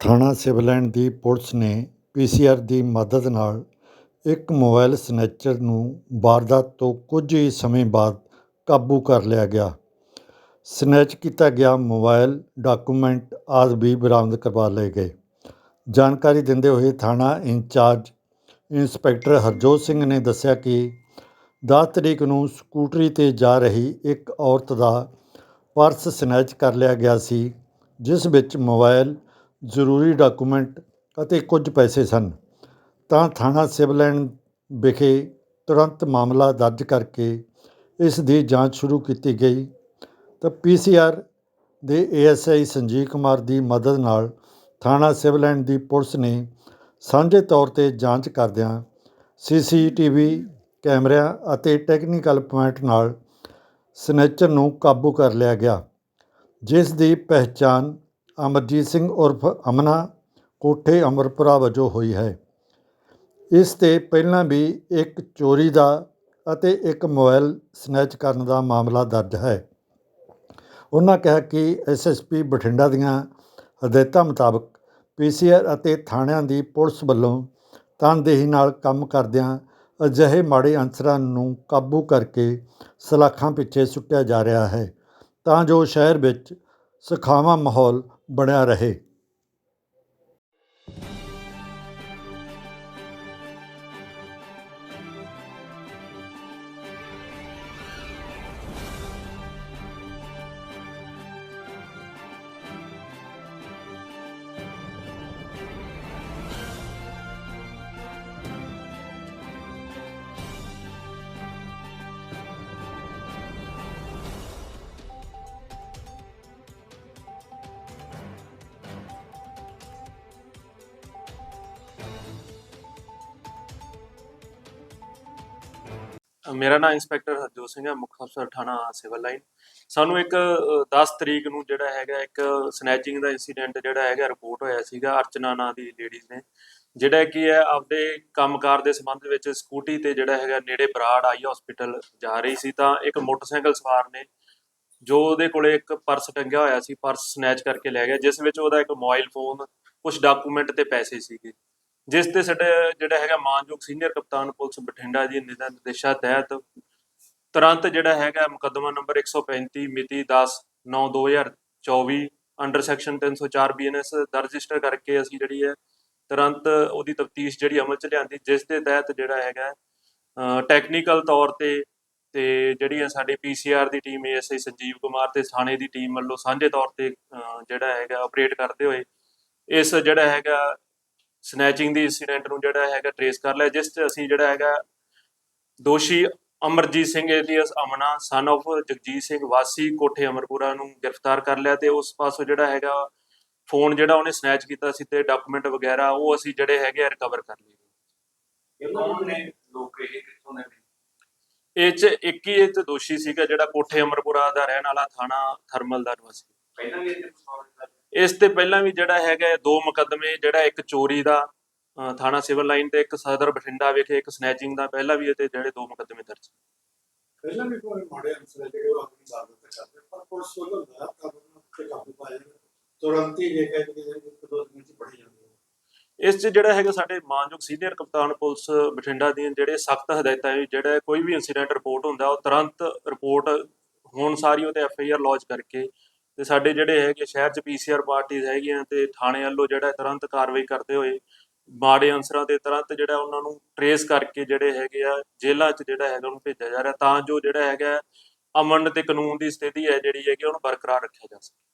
ਥਾਣਾ civil line ਦੀ police ਨੇ ਪੀਸੀਆਰ ਦੀ ਮਦਦ ਨਾਲ ਇੱਕ ਮੋਬਾਈਲ ਸਨੈਚਰ ਨੂੰ ਵਾਰਦਾਤ ਤੋਂ ਕੁਝ ਹੀ ਸਮੇਂ ਬਾਅਦ ਕਾਬੂ ਕਰ ਲਿਆ ਗਿਆ। ਸਨੈਚ ਕੀਤਾ ਗਿਆ ਮੋਬਾਈਲ ਡਾਕੂਮੈਂਟ ਆਦਿ ਵੀ ਬਰਾਮਦ ਕਰਵਾ ਲਏ ਗਏ। ਜਾਣਕਾਰੀ ਦਿੰਦੇ ਹੋਏ ਥਾਣਾ ਇੰਚਾਰਜ ਇੰਸਪੈਕਟਰ ਹਰਜੋਤ ਸਿੰਘ ਨੇ ਦੱਸਿਆ ਕਿ 10 ਤਰੀਕ ਨੂੰ ਸਕੂਟਰੀ ਤੇ ਜਾ ਰਹੀ ਇੱਕ ਔਰਤ ਦਾ ਪਰਸ ਸਨੈਚ ਕਰ ਲਿਆ ਗਿਆ ਸੀ, ਜਿਸ ਵਿੱਚ ਮੋਬਾਈਲ ਜ਼ਰੂਰੀ ਡਾਕੂਮੈਂਟ ਅਤੇ ਕੁਝ ਪੈਸੇ ਸਨ। ਤਾਂ ਥਾਣਾ ਸਿਵਲ ਵਿਖੇ ਤੁਰੰਤ ਮਾਮਲਾ ਦਰਜ ਕਰਕੇ ਇਸ ਦੀ ਜਾਂਚ ਸ਼ੁਰੂ ਕੀਤੀ ਗਈ। ਤਾਂ ਪੀਸੀਆਰ ਦੇ ਏਐਸਆਈ ਸੰਜੀਵ ਕੁਮਾਰ ਦੀ ਮਦਦ ਨਾਲ ਥਾਣਾ ਸਿਵਲ ਦੀ ਪੁਲਿਸ ਨੇ ਸਾਂਝੇ ਤੌਰ ਤੇ ਜਾਂਚ ਕਰਦਿਆਂ ਸੀਸੀਟੀਵੀ ਕੈਮਰਿਆਂ ਅਤੇ ਟੈਕਨੀਕਲ ਪੁਆਇੰਟ ਨਾਲ ਸਨੈਚਰ ਨੂੰ ਕਾਬੂ ਕਰ ਲਿਆ ਗਿਆ, ਜਿਸ ਦੀ ਪਹਿਚਾਣ ਅਮਰਜੀਤ ਸਿੰਘ ਉਰਫ ਅਮਨਾ ਕੋਠੇ ਅਮਰਪੁਰਾ ਵਜੋਂ ਹੋਈ ਹੈ। ਇਸ ਤੇ ਪਹਿਲਾਂ ਵੀ ਇੱਕ ਚੋਰੀ ਦਾ ਅਤੇ ਇੱਕ ਮੋਬਾਈਲ ਸਨੈਚ ਕਰਨ ਦਾ ਮਾਮਲਾ ਦਰਜ ਹੈ। ਉਹਨਾਂ ਕਿਹਾ ਕਿ ਐਸਐਸਪੀ ਬਠਿੰਡਾ ਦੀਆਂ ਹਦਾਇਤਾਂ ਮੁਤਾਬਕ ਪੀਸੀਆਰ ਅਤੇ ਥਾਣਿਆਂ ਦੀ ਪੁਲਿਸ ਵੱਲੋਂ ਤਨਦੇਹੀ ਨਾਲ ਕੰਮ ਕਰਦਿਆਂ ਅਜਿਹੇ ਮਾੜੇ ਅਨਸਰਾਂ ਨੂੰ ਕਾਬੂ ਕਰਕੇ ਸਲਾਖਾਂ ਪਿੱਛੇ ਸੁੱਟਿਆ ਜਾ ਰਿਹਾ ਹੈ। ਤਾਂ ਜੋ ਸ਼ਹਿਰ ਵਿੱਚ ਸੁਖਾਵਾਂ ਮਾਹੌਲ ਬਣਿਆ ਰਹੇ। ਮੇਰਾ ਨਾਮ ਇੰਸਪੈਕਟਰ ਹਰਜੋਤ ਸਿੰਘ ਹੈ ਮੁੱਖ ਅਫਸਰ ਥਾਣਾ ਸਿਵਲ ਲਾਈਨ। ਸਾਨੂੰ ਇੱਕ ਅ, 10 ਤਰੀਕ ਨੂੰ ਜਿਹੜਾ ਹੈਗਾ ਇੱਕ ਸਨੈਚਿੰਗ ਦਾ ਇਨਸੀਡੈਂਟ ਜਿਹੜਾ ਹੈਗਾ ਰਿਪੋਰਟ ਹੋਇਆ ਸੀਗਾ ਅਰਚਨਾ ਨਾਂ ਦੀ ਲੇਡੀਜ਼ ਨੇ। ਜਿਹੜਾ ਕੀ ਹੈ ਆਪਦੇ ਕੰਮਕਾਰ ਦੇ ਸੰਬੰਧ ਵਿੱਚ ਸਕੂਟੀ ਤੇ ਜਿਹੜਾ ਹੈਗਾ ਨੇੜੇ ਬਰਾੜ ਆਈ ਹਸਪੀਟਲ ਜਾ ਰਹੀ ਸੀ ਤਾਂ ਇੱਕ ਮੋਟਰਸਾਈਕਲ ਸਵਾਰ ਨੇ ਜੋ ਉਹਦੇ ਕੋਲੇ ਇੱਕ ਪਰਸ ਟੰਗਿਆ ਹੋਇਆ ਸੀ ਪਰਸ ਸਨੈਚ ਕਰਕੇ ਲੈ ਗਿਆ ਜਿਸ ਵਿੱਚ ਉਹਦਾ ਇੱਕ ਮੋਬਾਈਲ ਫੋਨ ਕੁਝ ਡਾਕੂਮੈਂਟ ਤੇ ਪੈਸੇ ਸੀਗੇ। ਜਿਸ ਤੇ ਸਾਡੇ ਜਿਹੜਾ ਹੈਗਾ ਮਾਨਯੋਗ ਸੀਨੀਅਰ ਕਪਤਾਨ ਪੁਲਿਸ ਬਠਿੰਡਾ ਜੀ ਦੇ ਨਿਰਦੇਸ਼ਾਂ ਤਹਿਤ ਤੁਰੰਤ ਜਿਹੜਾ ਹੈਗਾ ਮੁਕੱਦਮਾ ਨੰਬਰ 135 ਮਿਤੀ 10 9 2024 ਅੰਡਰ ਸੈਕਸ਼ਨ 304 ਬੀਐਨਐਸ ਦਰਜ ਰਜਿਸਟਰ ਕਰਕੇ ਅਸੀਂ ਜਿਹੜੀ ਹੈ ਤੁਰੰਤ ਉਹਦੀ ਤਫਤੀਸ਼ ਜਿਹੜੀ ਅਮਲ ਚ ਲਿਆਂਦੀ, ਜਿਸ ਦੇ ਤਹਿਤ ਜਿਹੜਾ ਹੈਗਾ ਟੈਕਨੀਕਲ ਤੌਰ ਤੇ ਤੇ ਜਿਹੜੀ ਹੈ ਸਾਡੀ ਪੀਸੀਆਰ ਦੀ ਟੀਮ ਐਸਆਈ ਸੰਜੀਵ ਕੁਮਾਰ ਤੇ ਥਾਣੇ ਦੀ ਟੀਮ ਵੱਲੋਂ ਸਾਂਝੇ ਤੌਰ ਤੇ ਜਿਹੜਾ ਹੈਗਾ ਆਪਰੇਟ ਕਰਦੇ ਹੋਏ, ਇਸ ਜਿਹੜਾ ਹੈਗਾ ਸਨੈਚਿੰਗ ਦੀ ਇਨਸੀਡੈਂਟ ਨੂੰ ਜਿਹੜਾ ਹੈਗਾ ਟਰੇਸ ਕਰ ਲਿਆ ਜਿਸ 'ਚ ਅਸੀਂ ਜਿਹੜਾ ਹੈਗਾ ਦੋਸ਼ੀ Amarjit Singh alias Amna son of Jagjit Singh ਵਾਸੀ ਕੋਠੇ ਅਮਰਪੁਰਾ ਨੂੰ ਗ੍ਰਿਫਤਾਰ ਕਰ ਲਿਆ ਤੇ ਉਸ ਪਾਸੋਂ ਜਿਹੜਾ ਹੈਗਾ ਫੋਨ ਜਿਹੜਾ ਉਹਨੇ ਸਨੈਚ ਕੀਤਾ ਸੀ ਤੇ ਡਾਕੂਮੈਂਟ ਵਗੈਰਾ ਉਹ ਅਸੀਂ ਜਿਹੜੇ ਹੈਗੇ ਰਿਕਵਰ ਕਰ ਲਏ। ਇਹ ਕੌਣ ਨੇ ਲੋਕ ਇਹ ਕਿੱਥੋਂ ਦੇ ਨੇ? ਇਹ 'ਚ ਇੱਕ ਹੀ ਇਹ ਦੋਸ਼ੀ ਸੀਗਾ ਜਿਹੜਾ ਕੋਠੇ ਅਮਰਪੁਰਾ ਦਾ ਰਹਿਣ ਵਾਲਾ ਥਾਣਾ ਥਰਮਲ ਦਾ ਨਿਵਾਸੀ। ਪਹਿਲਾਂ ਵੀ ਦਾ ਇਸ ਤੇ ਪਹਿਲਾਂ ਵੀ ਜਿਹੜਾ ਹੈਗਾ ਦੋ ਮੁਕੱਦਮੇ ਜਿਹੜਾ ਇੱਕ ਚੋਰੀ ਦਾ ਥਾਣਾ ਸਿਵਲ ਲਾਈਨ ਤੇ ਇੱਕ ਸਦਰ ਬਠਿੰਡਾ ਵਿਖੇ ਇੱਕ ਸਨੈਚਿੰਗ ਦਾ ਪਹਿਲਾਂ ਵੀ ਇਹ ਤੇ ਜਿਹੜੇ ਦੋ ਮੁਕੱਦਮੇ ਦਰਜ ਪਹਿਲਾਂ ਵੀ ਕੋਈ ਮਾੜੇ ਅੰਸਰ ਜਿਹੜੇ ਉਹ ਆਪਣੀ ਸਾਜ਼ਤ ਕਰਦੇ ਪਰ ਪੁਲਿਸ ਵੱਲੋਂ ਦਾ ਕਾਬੂ ਤੇ ਕਾਬੂ ਪਾਇਆ ਤੁਰੰਤ ਹੀ ਦੇਖਿਆ ਕਿ ਜਿਹੜੇ ਇੱਕ ਦੋ ਦਿਨ ਚ ਬੜੀ ਜਾਂਦੇ। ਇਸ 'ਚ ਜਿਹੜਾ ਹੈਗਾ ਸਾਡੇ ਮਾਨਯੋਗ ਸੀਨੀਅਰ ਕਪਤਾਨ ਪੁਲਿਸ ਬਠਿੰਡਾ ਦੀਆਂ ਜਿਹੜੇ ਸਖਤ ਹਦਾਇਤਾਂ ਹੈ ਜਿਹੜਾ ਕੋਈ ਵੀ ਇਨਸੀਡੈਂਟ ਰਿਪੋਰਟ ਹੁੰਦਾ ਉਹ ਤੁਰੰਤ ਰਿਪੋਰਟ ਹੋਣ ਸਾਰੀ ਉਹ ਤੇ ਐਫ ਆਈ ਆਰ ਲੌਂਚ ਕਰਕੇ ਤੇ ਸਾਡੇ ਜਿਹੜੇ ਹੈਗੇ ਸ਼ਹਿਰ 'ਚ ਪੀਸੀਆਰ ਪਾਰਟੀਆਂ ਹੈਗੀਆਂ ਤੇ ਥਾਣੇ ਵੱਲੋਂ ਜਿਹੜਾ ਤੁਰੰਤ ਕਾਰਵਾਈ ਕਰਦੇ ਹੋਏ ਮਾੜੇ ਅਨਸਰਾਂ ਤੇ ਤੁਰੰਤ ਜਿਹੜਾ ਉਹਨਾਂ ਨੂੰ ਟਰੇਸ ਕਰਕੇ ਜਿਹੜੇ ਹੈਗੇ ਆ ਜੇਲ੍ਹਾਂ 'ਚ ਜਿਹੜਾ ਹੈਗਾ ਉਹਨੂੰ ਭੇਜਿਆ ਜਾ ਰਿਹਾ ਤਾਂ ਜੋ ਜਿਹੜਾ ਹੈਗਾ ਅਮਨ ਤੇ ਕਾਨੂੰਨ ਦੀ ਸਥਿਤੀ ਹੈ ਜਿਹੜੀ ਹੈਗੀ ਉਹਨੂੰ ਬਰਕਰਾਰ ਰੱਖਿਆ ਜਾ ਸਕੇ।